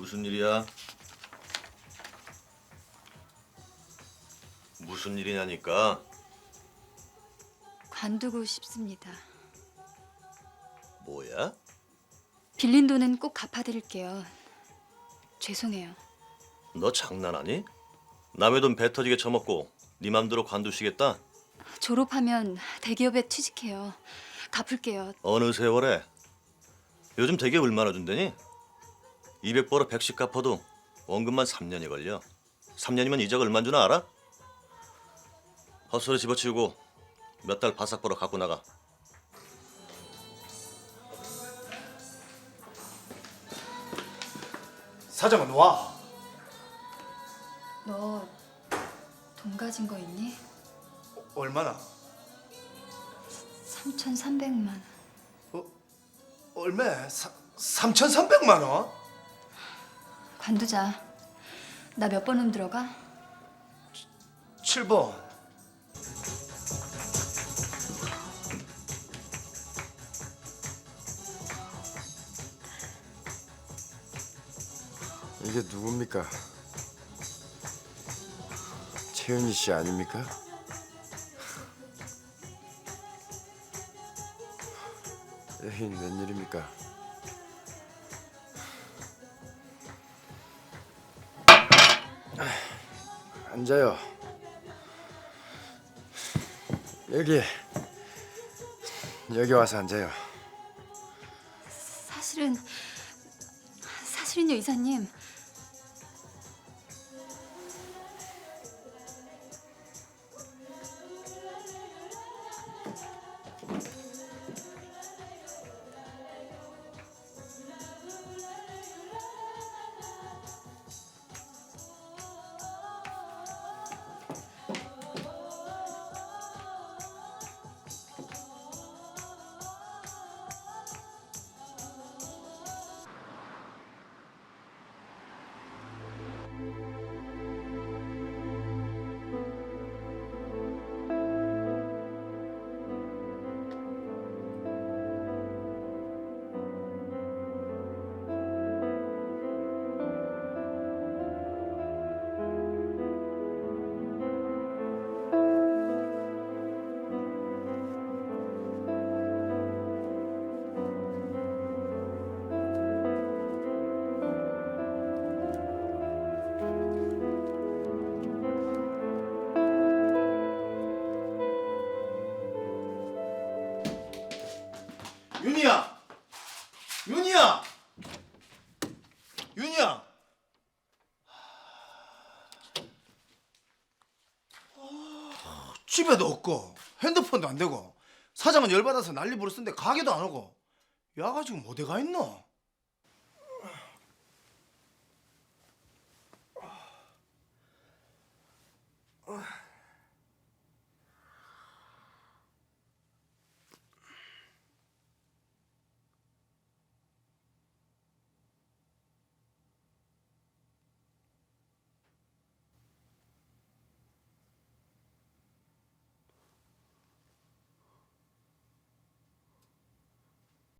무슨 일이야? 무슨 일이냐니까? 관두고 싶습니다. 뭐야? 빌린 돈은 꼭 갚아드릴게요. 죄송해요. 너 장난하니? 남의 돈 배 터지게 처먹고 네 맘대로 관두시겠다? 졸업하면 대기업에 취직해요. 갚을게요. 어느 세월에? 요즘 대기업 얼마나 준대니? 200 벌어 110 갚아도 원금만 3년이 걸려. 3년이면 이자가 얼마 주나 알아? 헛소리 집어치우고 몇 달 바싹 벌어 갖고 나가. 사장은 와. 너 돈 가진 거 있니? 얼마나? 3,300만 원. 어? 얼마? 3,300만 원? 관두자. 나 몇 번음 들어가? 7번. 이게 누굽니까? 채은이 씨 아닙니까? 여긴 웬일입니까? 앉아요. 여기 여기 와서 앉아요. 사실은 사실은요 이사님. 윤희야. 윤희야. 윤희야. 집에도 없고 핸드폰도 안 되고 사장은 열받아서 난리 부르는데 가게도 안 오고 야 가지고 뭐 어디 가 있노?